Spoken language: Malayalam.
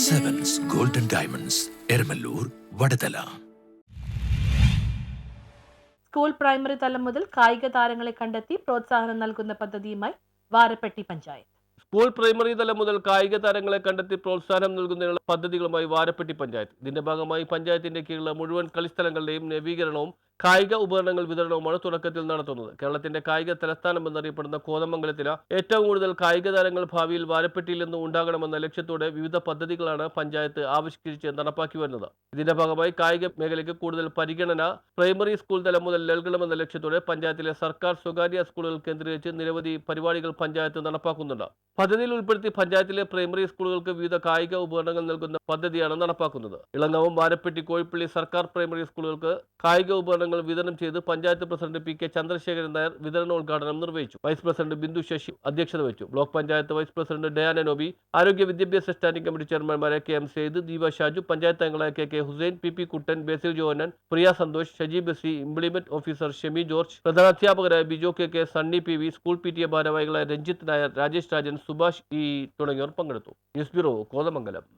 Diamonds Eramallur Vadathala school primary തലം മുതൽ കായിക താരങ്ങളെ കണ്ടെത്തി പ്രോത്സാഹനം നൽകുന്ന പദ്ധതിയുമായി വാരപ്പെട്ടി പഞ്ചായത്ത്. സ്കൂൾ പ്രൈമറി തലം മുതൽ കായിക താരങ്ങളെ കണ്ടെത്തി പ്രോത്സാഹനം നൽകുന്നതിനുള്ള പദ്ധതികളുമായി വാരപ്പെട്ടി പഞ്ചായത്ത്. ഇതിന്റെ ഭാഗമായി പഞ്ചായത്തിന്റെ കീഴിലുള്ള മുഴുവൻ കളിസ്ഥലങ്ങളുടെയും നവീകരണവും കായിക ഉപകരണങ്ങൾ വിതരണവുമാണ് തുടക്കത്തിൽ നടത്തുന്നത്. കേരളത്തിന്റെ കായിക തലസ്ഥാനം എന്നറിയപ്പെടുന്ന കോതമംഗലത്തിന് ഏറ്റവും കൂടുതൽ കായിക താരങ്ങൾ ഭാവിയിൽ വാരപ്പെട്ടിയിൽ നിന്ന് ഉണ്ടാകണമെന്ന ലക്ഷ്യത്തോടെ വിവിധ പദ്ധതികളാണ് പഞ്ചായത്ത് ആവിഷ്കരിച്ച് നടപ്പാക്കി വരുന്നത്. ഇതിന്റെ ഭാഗമായി കായിക മേഖലയ്ക്ക് കൂടുതൽ പരിഗണന പ്രൈമറി സ്കൂൾ തലം മുതൽ നൽകണമെന്ന ലക്ഷ്യത്തോടെ പഞ്ചായത്തിലെ സർക്കാർ സ്വകാര്യ സ്കൂളുകൾ കേന്ദ്രീകരിച്ച് നിരവധി പരിപാടികൾ പഞ്ചായത്ത് നടപ്പാക്കുന്നുണ്ട്. പദ്ധതിയിൽ ഉൾപ്പെടുത്തി പഞ്ചായത്തിലെ പ്രൈമറി സ്കൂളുകൾക്ക് വിവിധ കായിക ഉപകരണങ്ങൾ നൽകുന്ന പദ്ധതിയാണ് നടപ്പാക്കുന്നത്. ഇളങ്ങവും വാരപ്പെട്ടി കോഴിപ്പള്ളി സർക്കാർ പ്രൈമറി സ്കൂളുകൾക്ക് കായിക ഉപകരണങ്ങൾ വിതരണം ചെയ്ത് panchayat president P K Chandrasekharan Nair വിതരണോദ്ഘാടനം നിർവഹിച്ചു. വൈസ് പ്രസിഡന്റ് ബിന്ദു ശശി അധ്യക്ഷത വഹിച്ചു. Block panchayat vice president Diana Noby ആരോഗ്യ വിദ്യാഭ്യാസ സ്റ്റാൻഡിംഗ് കമ്മിറ്റി ചെയർമാൻമാരായ കെ എം സെയ്ദ് ദീപ ഷാജു പഞ്ചായത്ത് അംഗങ്ങളായ K K Hussain P P Kuttan Basil Johanan Priya Santhosh Shaji ബസി implement officer Shemi George പ്രധാനാധ്യാപകരായ Bijo K K Sunny P V school P T A ഭാരവാഹികളായ രഞ്ജിത്ത് നായർ രാജേഷ് രാജൻ സുഭാഷ് ഇ തുടങ്ങിയവർ പങ്കെടുത്തു. News bureau Kothamangalam.